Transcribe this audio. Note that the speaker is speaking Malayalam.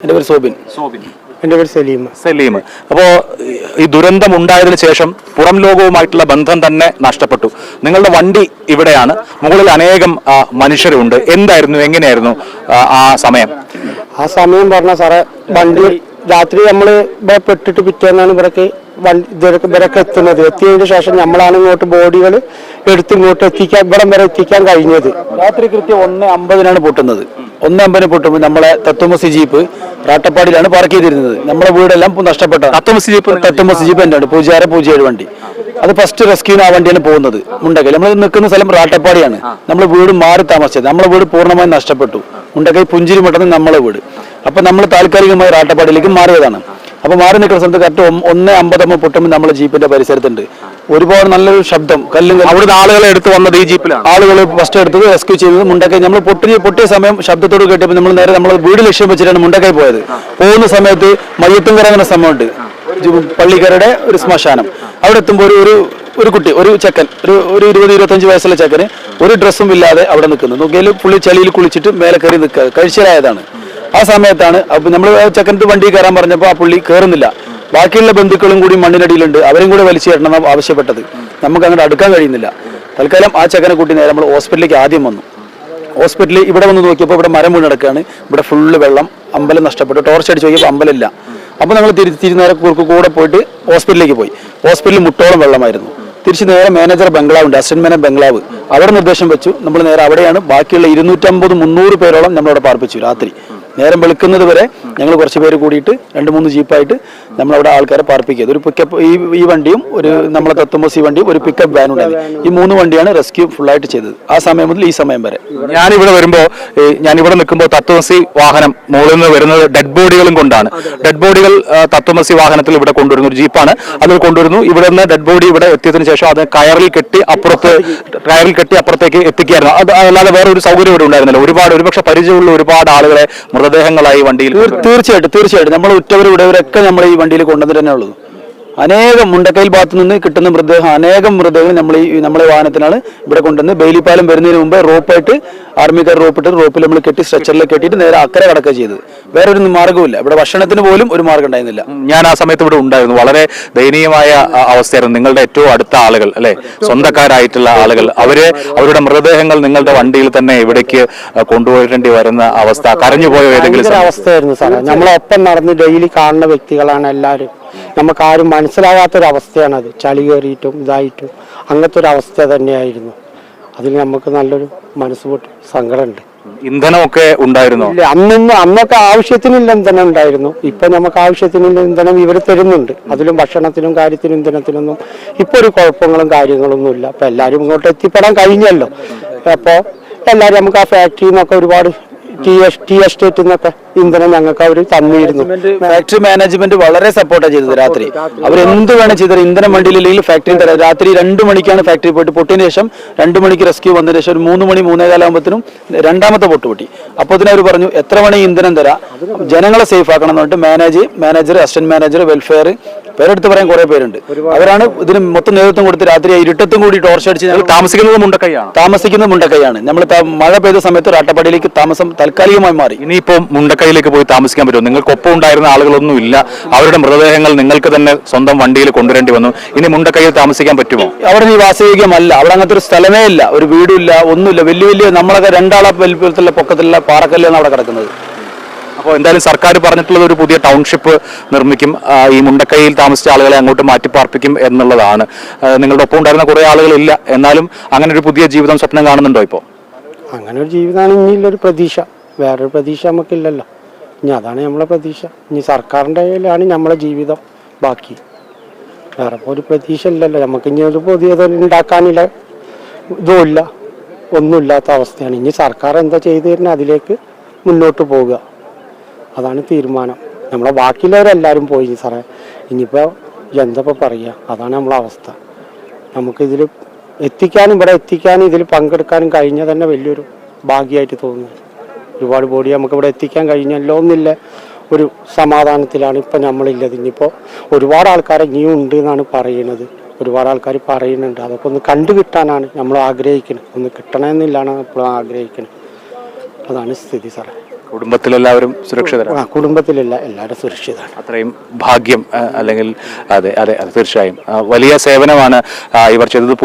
എന്റെ പേര് സോബിൻ. സോബിൻ. എന്റെ പേര് സലീം സലീം അപ്പോ ഈ ദുരന്തം ഉണ്ടായതിനു ശേഷം പുറം ലോകവുമായിട്ടുള്ള ബന്ധം തന്നെ നഷ്ടപ്പെട്ടു. നിങ്ങളുടെ വണ്ടി ഇവിടെയാണ്. മുകളിൽ അനേകം മനുഷ്യരുണ്ട്. എന്തായിരുന്നു? എങ്ങനെയായിരുന്നു ആ, സമയം? ആ സമയം പറഞ്ഞ സാറേ വണ്ടി രാത്രി നമ്മൾ ഇവിടെ പെട്ടിട്ട് പിറ്റേന്നാണ് ഇവരൊക്കെ വണ്ടി ഇവരൊക്കെ എത്തുന്നത്. എത്തിയതിനു ശേഷം നമ്മളാണ് ഇങ്ങോട്ട് ബോഡികൾ എടുത്ത് ഇങ്ങോട്ട് എത്തിക്കാൻ ഇവിടം വരെ എത്തിക്കാൻ കഴിഞ്ഞത്. രാത്രി കൃത്യം ഒന്ന് അമ്പതിനാണ് പൊട്ടുന്നത്. ഒന്ന് അമ്പതിന് പൊട്ടുമ്പോൾ നമ്മളെ തത്വമസി ജീപ്പ് റാട്ടപ്പാടിയിലാണ് പാർക്ക് ചെയ്തിരുന്നത്. നമ്മളെ വീടെല്ലാം നഷ്ടപ്പെട്ടത് നഷ്ടപ്പെട്ട തത്വമസി ജീപ്പ് തത്വമസി ജീപ്പ് എന്റെ ഉണ്ട് പൂജാര പൂജയുടെ വണ്ടി. അത് ഫസ്റ്റ് റെസ്ക്യൂ ആ വണ്ടിയാണ് പോകുന്നത്. മുണ്ടക്കൈ. നമ്മൾ നിൽക്കുന്ന സ്ഥലം റാട്ടപ്പാടിയാണ്. നമ്മൾ വീട് മാറി താമസിച്ചത്. നമ്മളെ വീട് പൂർണമായും നഷ്ടപ്പെട്ടു. മുണ്ടക്കൈ പുഞ്ചിരി മട്ടന്ന് നമ്മളെ വീട്. അപ്പൊ നമ്മൾ താൽക്കാലികമായി റാട്ടപ്പാടിയിലേക്ക് മാറിയതാണ്. അപ്പൊ മാറി നിൽക്കുന്ന സ്ഥലത്ത് കറക്റ്റ് ഒന്ന് അമ്പതമ്മ പൊട്ടുമ്പോൾ നമ്മുടെ ജീപ്പിന്റെ പരിസരത്തുണ്ട്. ഒരുപാട് നല്ലൊരു ശബ്ദം കല്ലും അവിടുന്ന് ആളുകളെ എടുത്ത് വന്നത് ഈ ജീപ്പിലാണ്. ആളുകൾ ഫസ്റ്റ് എടുത്തത് റെസ്ക്യൂ ചെയ്തത് മുണ്ടക്കൈ. നമ്മൾ പൊട്ടിയ പൊട്ടിയ സമയം ശബ്ദത്തോട് കേട്ടപ്പോൾ നമ്മൾ നേരെ നമ്മൾ വീട് ലക്ഷ്യം വെച്ചിട്ടാണ് മുണ്ടക്കൈ പോയത്. പോകുന്ന സമയത്ത് മയ്യത്തും കറങ്ങുന്ന സമയമുണ്ട്. പള്ളിക്കരയുടെ ഒരു ശ്മശാനം. അവിടെ എത്തുമ്പോൾ ഒരു ഒരു ഒരു കുട്ടി ഒരു ചെക്കൻ ഒരു ഒരു ഇരുപത് ഇരുപത്തഞ്ച് വയസ്സുള്ള ചെക്കന് ഒരു ഡ്രസ്സും ഇല്ലാതെ അവിടെ നിൽക്കുന്നു. നോക്കിയാൽ പുള്ളി ചളിയിൽ കുളിച്ചിട്ട് മേലെ കയറി നിൽക്കുക. കഴിച്ചിലായതാണ്. ആ സമയത്താണ്. അപ്പൊ നമ്മൾ ചെക്കന്റെ വണ്ടി കയറാൻ പറഞ്ഞപ്പോൾ ആ പുള്ളി കയറുന്നില്ല. ബാക്കിയുള്ള ബന്ധുക്കളും കൂടി മണ്ണിനടിയിലുണ്ട്. അവരും കൂടെ വലിച്ചു തരണം ആവശ്യപ്പെട്ടത്. നമുക്ക് അങ്ങോട്ട് അടുക്കാൻ കഴിയുന്നില്ല. തൽക്കാലം ആ ചെക്കനെ കൂട്ടി നേരെ നമ്മൾ ഹോസ്പിറ്റലിലേക്ക് ആദ്യം വന്നു. ഹോസ്പിറ്റലിൽ ഇവിടെ വന്ന് നോക്കിയപ്പോൾ ഇവിടെ മരം വീണ് കിടക്കുകയാണ് ഇവിടെ ഫുള്ള് വെള്ളം അമ്പലം നഷ്ടപ്പെട്ടു. ടോർച്ച് അടിച്ച് നോക്കിയപ്പോൾ അമ്പലമില്ല. അപ്പോൾ നമ്മൾ തിരി തിരി നേരെ കുറുക്ക് കൂടെ പോയിട്ട് ഹോസ്പിറ്റലിലേക്ക് പോയി. ഹോസ്പിറ്റലിൽ മുട്ടോളം വെള്ളമായിരുന്നു. തിരിച്ച് നേരെ മാനേജർ ബംഗ്ലാവ് ഉണ്ട്. അസിസ്റ്റന്റ് മാനേജർ ബംഗ്ലാവ്. അവിടെ നിർദ്ദേശം വെച്ചു. നമ്മൾ നേരെ അവിടെയാണ്. ബാക്കിയുള്ള ഇരുന്നൂറ്റമ്പത് മുന്നൂറ് പേരോളം നമ്മളവിടെ പാർപ്പിച്ചു രാത്രി. നേരം വെളുക്കുന്നത് വരെ ഞങ്ങൾ കുറച്ച് പേര് കൂടിയിട്ട് രണ്ട് മൂന്ന് ജീപ്പായിട്ട് നമ്മളവിടെ ആൾക്കാരെ പാർപ്പിക്കുക. ഒരു പിക്കപ്പ് ഈ ഈ വണ്ടിയും ഒരു നമ്മളെ തത്വമസ് ഈ വണ്ടിയും ഒരു പിക്കപ്പ് വാൻ ഉണ്ടായിരുന്നു. ഈ മൂന്ന് വണ്ടിയാണ് റെസ്ക്യൂ ഫുള്ളായിട്ട് ചെയ്തത്. ആ സമയം മുതൽ ഈ സമയം വരെ. ഞാനിവിടെ വരുമ്പോ ഞാനിവിടെ നിൽക്കുമ്പോൾ തത്വമസി വാഹനം മുകളിൽ നിന്ന് വരുന്നത് ഡെഡ് ബോഡികളും കൊണ്ടാണ്. ഡെഡ് ബോഡികൾ തത്തുമസി തത്വമസി വാഹനത്തിൽ ഇവിടെ കൊണ്ടുവരുന്നു ഒരു ജീപ്പാണ്. അതിൽ കൊണ്ടുവരുന്നു. ഇവിടെ നിന്ന് ഡെഡ് ബോഡി ഇവിടെ എത്തിയതിനു ശേഷം അത് കയറിൽ കെട്ടി അപ്പുറത്ത് കയറിൽ കെട്ടി അപ്പുറത്തേക്ക് എത്തിക്കായിരുന്നു അത് അല്ലാതെ വേറെ ഒരു സൗകര്യം ഇവിടെ ഉണ്ടായിരുന്നില്ല. ഒരുപാട് ഒരുപക്ഷെ പരിചയമുള്ള ഒരുപാട് ആളുകളെ മൃതദേഹങ്ങളായി വണ്ടിയിൽ തീർ- തീർച്ചയായിട്ടും തീർച്ചയായിട്ടും. നമ്മൾ ഉറ്റവരും ഉടവരൊക്കെ നമ്മൾ ഈ വണ്ടിയിൽ കൊണ്ടുവന്നിട്ട് തന്നെ ഉള്ളത്. അനേകം മുണ്ടക്കയിൽ ഭാഗത്ത് നിന്ന് കിട്ടുന്ന മൃതദേഹം അനേകം മൃതദേഹം നമ്മൾ ഈ നമ്മളെ വാഹനത്തിനാണ് ഇവിടെ കൊണ്ടുവന്ന് ബെയിലിപ്പാലം വരുന്നതിന് മുമ്പ് റോപ്പായിട്ട് ആർമിക്കാർ റോപ്പിട്ട് റോപ്പിൽ നമ്മൾ കെട്ടി സ്ട്രെച്ചറിൽ കെട്ടിയിട്ട് നേരെ അക്കരെ കടക്കുക ചെയ്തത് വേറെ ഒരു മാർഗമില്ല ഇവിടെ ഭക്ഷണത്തിന് പോലും ഒരു മാർഗം ഉണ്ടായിരുന്നില്ല. ഞാൻ ആ സമയത്ത് ഇവിടെ ഉണ്ടായിരുന്നു. വളരെ ദയനീയമായ അവസ്ഥയായിരുന്നു. നിങ്ങളുടെ ഏറ്റവും അടുത്ത ആളുകൾ അല്ലെ? സ്വന്തക്കാരായിട്ടുള്ള ആളുകൾ. അവർ അവരുടെ മൃതദേഹങ്ങൾ നിങ്ങളുടെ വണ്ടിയിൽ തന്നെ ഇവിടേക്ക് കൊണ്ടുപോയിട്ടേണ്ടി വരുന്ന അവസ്ഥ കരഞ്ഞുപോയ ഏതെങ്കിലും? അവസ്ഥയായിരുന്നു സാറേ. നമ്മളൊപ്പം നടന്ന് ഡെയിലി കാണുന്ന വ്യക്തികളാണ് എല്ലാവരും. നമുക്ക് ആരും മനസ്സിലാകാത്തൊരവസ്ഥയാണത്. ചളി കയറിയിട്ടും ഇതായിട്ടും അങ്ങനത്തെ ഒരു അവസ്ഥ തന്നെയായിരുന്നു. അതിൽ നമുക്ക് നല്ലൊരു മനസ്സ് പൊട്ടി സങ്കടമുണ്ട്. ഇന്ധനമൊക്കെ ഉണ്ടായിരുന്നു? ഇല്ല അന്നൊന്നും അന്നൊക്കെ ആവശ്യത്തിനുള്ള ഇന്ധനം ഉണ്ടായിരുന്നു. ഇപ്പൊ നമുക്ക് ആവശ്യത്തിനുള്ള ഇന്ധനം ഇവർ തരുന്നുണ്ട്. അതിലും ഭക്ഷണത്തിനും കാര്യത്തിനും ഇന്ധനത്തിനൊന്നും ഇപ്പൊ ഒരു കുഴപ്പങ്ങളും കാര്യങ്ങളൊന്നും ഇല്ല. അപ്പൊ എല്ലാരും ഇങ്ങോട്ട് എത്തിപ്പെടാൻ കഴിഞ്ഞല്ലോ. അപ്പൊ എല്ലാരും നമുക്ക് ആ ഫാക്ടറിയിൽ നിന്നൊക്കെ ഒരുപാട് ടി എസ് ടി എസ്റ്റേറ്റിൽ നിന്നൊക്കെ ഇന്ധനം ഞങ്ങൾക്ക് അവർ തന്നിരുന്നു. ഫാക്ടറി മാനേജ്മെന്റ് വളരെ സപ്പോർട്ടാണ് ചെയ്തത് രാത്രി. അവർ എന്ത് വേണം ചെയ്തത്. ഇന്ധനം വണ്ടിയിലില്ലെങ്കിൽ ഫാക്ടറി തരാം. രാത്രി രണ്ട് മണിക്കാണ് ഫാക്ടറി പോയിട്ട് പൊട്ടിയതിന് ശേഷം രണ്ട് മണിക്ക് റെസ്ക്യൂ വന്നതിന് ശേഷം ഒരു മൂന്ന് മണി മൂന്നേ കാലാകുമ്പോഴത്തേനും രണ്ടാമത്തെ പൊട്ട് പൊട്ടി. അപ്പോൾ തന്നെ അവർ പറഞ്ഞു എത്ര മണി ഇന്ധനം തരാം. ജനങ്ങളെ സേഫ് ആക്കണം എന്ന് പറഞ്ഞിട്ട് manage manager assistant manager welfare പേരെടുത്ത് പറയാൻ കുറെ പേരുണ്ട്. അവരാണ് ഇതിന് മൊത്തം നേതൃത്വം കൊടുത്ത് രാത്രി ഇരുട്ടത്തും കൂടി ടോർച്ച് അടിച്ച് ഞങ്ങൾ താമസിക്കുന്നത് മുണ്ടക്കൈയാണ്. താമസിക്കുന്നത് മുണ്ടക്കൈയാണ്. നമ്മൾ മഴ പെയ്ത സമയത്ത് രാട്ടപ്പാടിയിലേക്ക് താമസം താൽക്കാലികമായി മാറി. ഇനിയിപ്പോ മുണ്ടക്കൈയിലേക്ക് പോയി താമസിക്കാൻ പറ്റുമോ? നിങ്ങൾക്കൊപ്പം ഉണ്ടായിരുന്ന ആളുകളൊന്നും ഇല്ല അവരുടെ മൃതദേഹങ്ങൾ നിങ്ങൾക്ക് തന്നെ സ്വന്തം വണ്ടിയിൽ കൊണ്ടുവരേണ്ടി വന്നു. ഇനി മുണ്ടക്കൈയിൽ താമസിക്കാൻ പറ്റുമോ? അവിടെ നീ വാസയോഗ്യമല്ല. അവിടെ അങ്ങനത്തെ ഒരു സ്ഥലമേ ഇല്ല. ഒരു വീടുമില്ല ഒന്നുമില്ല. വലിയ വലിയ നമ്മളൊക്കെ രണ്ടാളെ വലിപ്പത്തിലുള്ള പൊക്കത്തിലുള്ള പാറക്കല്ലാണ് അവിടെ കിടക്കുന്നത്. അപ്പോൾ എന്തായാലും സർക്കാർ പറഞ്ഞിട്ടുള്ളത് ഒരു പുതിയ ടൗൺഷിപ്പ് നിർമ്മിക്കും ഈ മുണ്ടക്കൈയിൽ താമസിച്ച ആളുകളെ അങ്ങോട്ട് മാറ്റിപ്പാർപ്പിക്കും എന്നുള്ളതാണ്. നിങ്ങളുടെ ഒപ്പം ഉണ്ടായിരുന്ന കുറേ ആളുകളില്ല. എന്നാലും അങ്ങനെ ഒരു പുതിയ ജീവിതം സ്വപ്നം കാണുന്നുണ്ടോ ഇപ്പോൾ അങ്ങനെ ഒരു ജീവിതമാണ് ഇനിയുള്ളൊരു പ്രതീക്ഷ. വേറൊരു പ്രതീക്ഷ നമുക്കില്ലല്ലോ. ഇനി അതാണ് നമ്മളെ പ്രതീക്ഷ. ഇനി സർക്കാരിന്റെ കയ്യിലാണ് നമ്മളെ ജീവിതം ബാക്കി. വേറെ ഒരു പ്രതീക്ഷ ഇല്ലല്ലോ. നമുക്ക് ഇനി ഒരു പുതിയത് ഉണ്ടാക്കാനില്ല. ഇതുമില്ല. ഒന്നുമില്ലാത്ത അവസ്ഥയാണ്. ഇനി സർക്കാർ എന്താ ചെയ്തു തരുന്നത്? അതിലേക്ക് മുന്നോട്ട് പോവുക. അതാണ് തീരുമാനം. നമ്മളെ ബാക്കിയുള്ളവരെല്ലാവരും പോയി സാറേ. ഇനിയിപ്പോൾ എന്തപ്പോൾ പറയുക അതാണ് നമ്മളെ അവസ്ഥ. നമുക്കിതിൽ എത്തിക്കാനും ഇവിടെ എത്തിക്കാനും ഇതിൽ പങ്കെടുക്കാനും കഴിഞ്ഞ തന്നെ വലിയൊരു ഭാഗ്യമായിട്ട് തോന്നുന്നു. ഒരുപാട് ബോഡി നമുക്ക് ഇവിടെ എത്തിക്കാൻ കഴിഞ്ഞല്ലോ എന്നില്ല. ഒരു സമാധാനത്തിലാണ് ഇപ്പം നമ്മളില്ലത്. ഇനിയിപ്പോൾ ഒരുപാട് ആൾക്കാർ ഇനിയും ഉണ്ട് എന്നാണ് പറയുന്നത് ഒരുപാട് ആൾക്കാർ പറയുന്നുണ്ട്. അതൊക്കെ ഒന്ന് കണ്ടു കിട്ടാനാണ് നമ്മൾ ആഗ്രഹിക്കുന്നത് ഒന്ന് കിട്ടണമെന്നില്ലാണ് എപ്പോഴും ആഗ്രഹിക്കുന്നത് അതാണ് സ്ഥിതി സാറേ. കുടുംബത്തിലെല്ലാവരും സുരക്ഷിതരാണ്? ആ കുടുംബത്തിലെല്ല എല്ലാവരും സുരക്ഷിതരാണ്. അത്രയും ഭാഗ്യം അല്ലെങ്കിൽ അതെ അതെ അതെ തീർച്ചയായും. വലിയ സേവനമാണ് ഇവർ ചെയ്തത്.